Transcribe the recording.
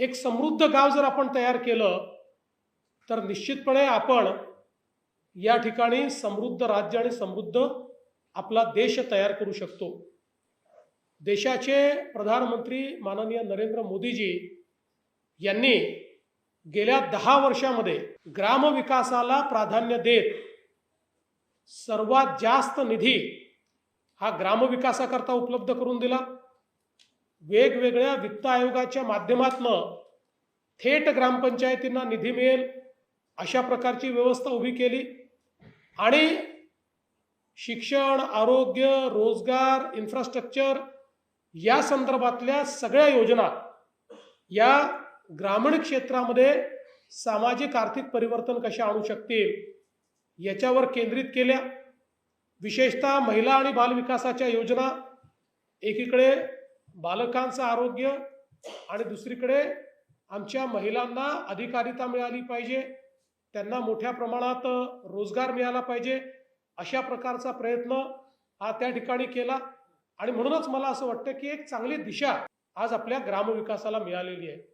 एक समृद्ध गाव जर आपण तयार केलं तर निश्चितपणे आपण या ठिकाणी समृद्ध राज्य आणि समृद्ध आपला देश तयार करू शकतो. देशाचे प्रधानमंत्री माननीय नरेंद्र मोदीजी यांनी गेल्या दहा वर्षामध्ये ग्रामविकासाला प्राधान्य देत सर्वात जास्त निधी हा ग्रामविकासाकरता उपलब्ध करून दिला. वेगवेगळ्या वित्त आयोगाच्या माध्यमातनं थेट ग्रामपंचायतींना निधी मिळेल अशा प्रकारची व्यवस्था उभी केली. आणि शिक्षण आरोग्य रोजगार इन्फ्रास्ट्रक्चर या संदर्भातल्या सगळ्या योजना या ग्रामीण क्षेत्रामध्ये सामाजिक आर्थिक परिवर्तन कशा आणू शकतील याच्यावर केंद्रित केल्या. विशेषतः महिला आणि बालविकासाच्या योजना एकीकडे बालकांचं आरोग्य आणि दुसरीकडे आमच्या महिलांना अधिकारिता मिळाली पाहिजे. त्यांना मोठ्या प्रमाणात रोजगार मिळाला पाहिजे. अशा प्रकारचा प्रयत्न हा त्या ठिकाणी केला. आणि म्हणूनच मला असं वाटतं की एक चांगली दिशा आज आपल्या ग्रामविकासाला मिळालेली आहे.